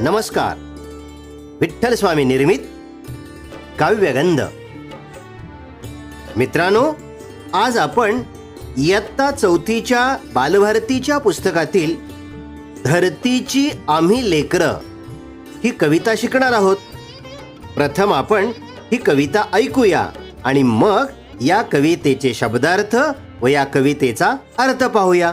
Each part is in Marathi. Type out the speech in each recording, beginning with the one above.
नमस्कार. विठ्ठल स्वामी निर्मित काव्यगंध मित्रांनो आज आपण इयत्ता चौथीच्या बालभारतीच्या पुस्तकातील धरतीची आम्ही लेकरं ही कविता शिकणार आहोत. प्रथम आपण ही कविता ऐकूया आणि मग या कवितेचे शब्दार्थ व या कवितेचा अर्थ पाहूया.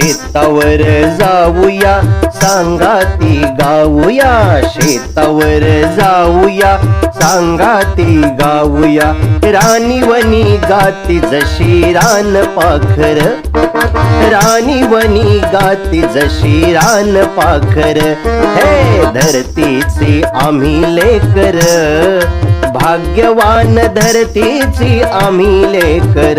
शेतावर जाऊया सांगाती गाऊया. शेतावर जाऊया सांगाती गाऊया. राणीवनी गाती जशी रान पाखर. राणीवनी गाती जशी रान पाखर. हे धरतीचे आम्ही लेकर. भाग्यवान धरतीची आम्ही लेकर.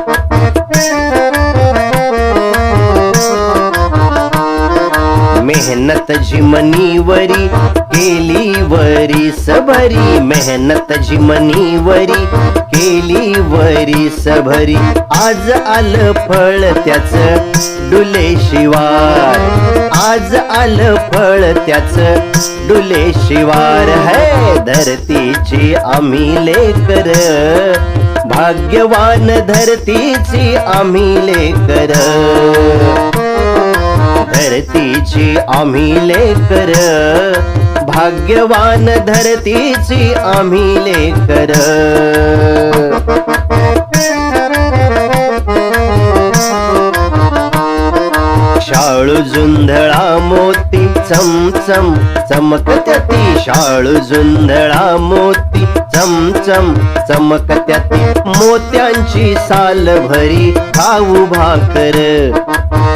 मेहनत जिमनीवरी केली वरी सबरी। मेहनत जिमनीवरी केली वरी सबरी। आज आलं फळ त्याच डुले शिवार। आज आलं फळ त्याच डुले शिवार। है धरतीची आम्ही लेकर। भाग्यवान धरतीची आम्ही लेकर। धरतीची आम्ही लेकर. भाग्यवान धरतीची आम्ही लेकर. शाळू झुंधळा मोती चमचम. चमकत्याती शाळू झुंधळा मोती चमचम. चमकत्याती मोत्यांची साल भरी खाऊ भाकर.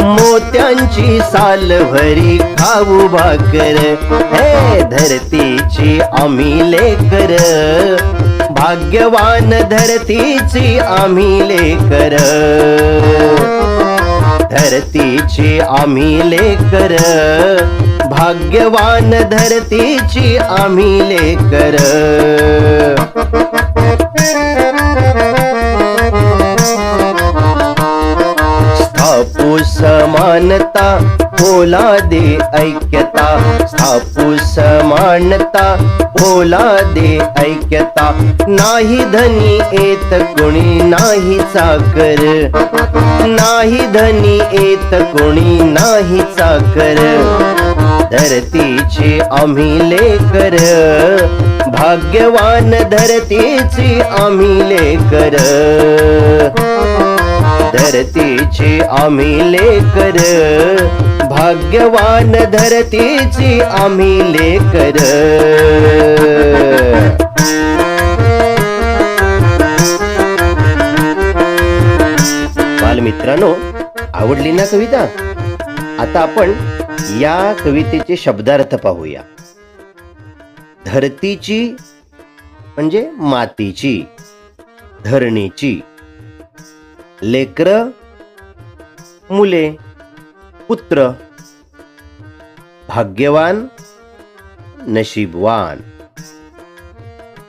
मोत्यांची सालभरी खाऊ भाकर. हे धरतीची आम्ही लेकर. भाग्यवान धरतीची आम्ही लेकर. धरतीची आम्ही लेकर. भाग्यवान धरतीची आम्ही लेकर. समानता भोला दे ऐक्यता स्थापू समानता भोला दे ऐक्यता. नाही धनी येत कोणी नाही चाकर नाही धनी येत कोणी नाही चाकर धरतीचे आम्ही लेकर. भाग्यवान धरतीची आम्ही लेकर. धरतीची आम्ही लेकर. भाग्यवान धरतीची आम्ही लेकर. बालमित्रांनो आवडली ना कविता? आता आपण या कवितेचे शब्दार्थ पाहूया. धरतीची म्हणजे मातीची धरणीची. लेकर मुले पुत्र भाग्यवान नशीबवान.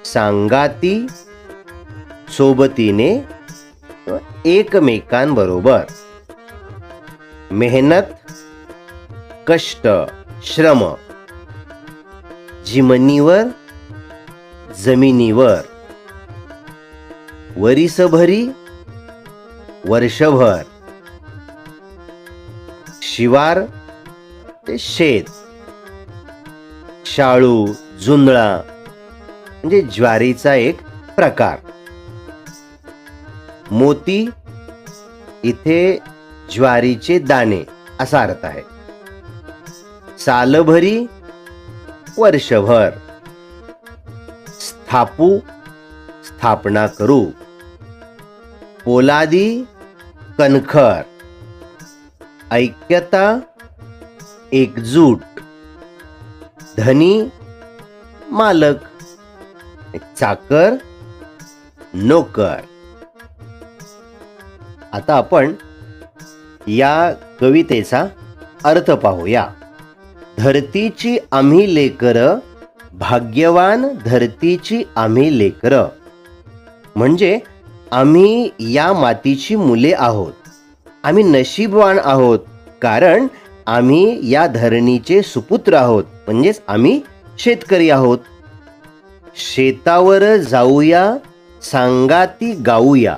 सांगाती सोबतीने एकमेकांबरोबर. मेहनत कष्ट श्रम. जिमनीवर जमिनीवर. वरीसभरी वर्षभर. शिवार ते शेत. शाळू जुंधळा म्हणजे ज्वारीचा एक प्रकार. मोती इथे ज्वारीचे दाणे असा अर्थ आहे. सालभरी वर्षभर. स्थापू स्थापना करू. पोलादी कणखर. ऐक्यता एकजूट. धनी मालक. चाकर नोकर. आता आपण या कवितेचा अर्थ पाहूया. धरतीची आम्ही लेकर भाग्यवान धरतीची आम्ही लेकर. म्हणजे आम्ही या मातीची मुले आहोत. आम्ही नशीबवान आहोत कारण आम्ही या धरणीचे सुपुत्र आहोत म्हणजेच आम्ही शेतकरी आहोत. शेतावर जाऊया सांगा ती गाऊया.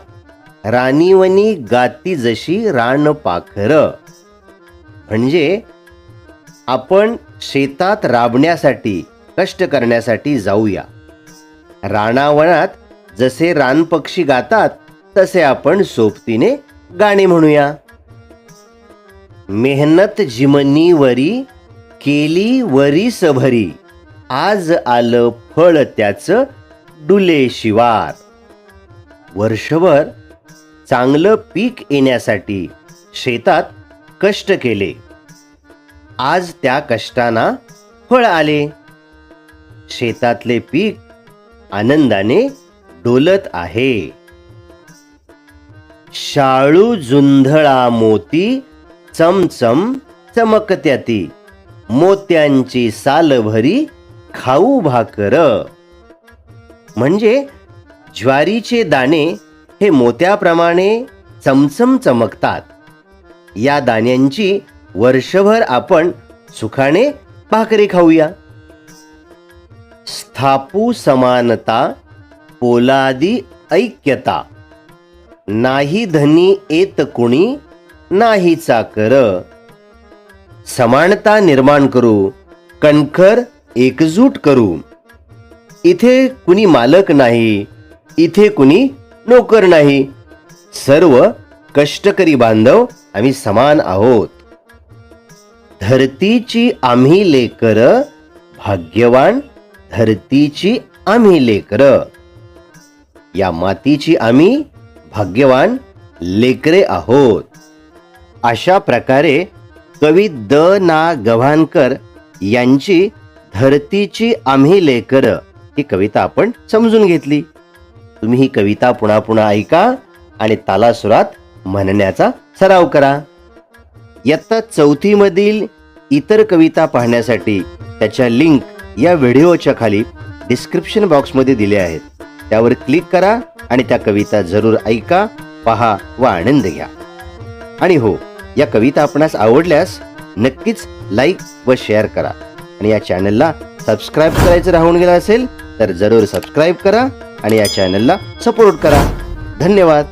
राणीवनी गाती जशी रान पाखर. म्हणजे आपण शेतात राबण्यासाठी कष्ट करण्यासाठी जाऊया. राणावनात जसे रानपक्षी गातात तसे आपण सोबतीने गाणे म्हणूया. मेहनत जिमनी वरी केली वरी सभरी आज आलं फळ त्याचं डुले शिवार. वर्षभर चांगलं पीक येण्यासाठी शेतात कष्ट केले. आज त्या कष्टांना फळ आले. शेतातले पीक आनंदाने डोलत आहे. शाळू जुंधळा मोती चमचम चमकत्याती. मोत्यांची सालभरी खाऊ भाकर. म्हणजे ज्वारीचे दाणे हे मोत्याप्रमाणे चमचम चमकतात. या दाण्यांची वर्षभर आपण सुखाने भाकरी खाऊया. स्थापू समानता पोलादी ऐक्यता. नाही धनी येत कुणी नाही चाकर समानता निर्माण करू कणखर एकजूट करू. इथे कुणी मालक नाही इथे कुणी नोकर नाही. सर्व कष्टकरी बांधव आम्ही समान आहोत. धरतीची आम्ही लेकर भाग्यवान धरतीची आम्ही लेकर. या मातीची आम्ही भाग्यवान लेकरे आहोत. अशा प्रकारे कवी द. ना गव्हाणकर यांची धरतीची आम्ही लेकर ही कविता आपण समजून घेतली. तुम्ही ही कविता पुन्हा पुन्हा ऐका आणि तालासुरात म्हणण्याचा सराव करा. इयत्ता चौथीमधील इतर कविता पाहण्यासाठी त्याच्या लिंक या व्हिडिओच्या खाली डिस्क्रिप्शन बॉक्समध्ये दिल्या आहेत. त्यावर क्लिक करा आणि त्या कविता जरूर ऐका पहा व आनंद घ्या. आणि हो या कविता आपणास आवडल्यास नक्कीच लाईक व शेअर करा. आणि या चॅनलला सबस्क्राईब करायचं राहून गेलं असेल तर जरूर सबस्क्राईब करा आणि या चॅनलला सपोर्ट करा. धन्यवाद.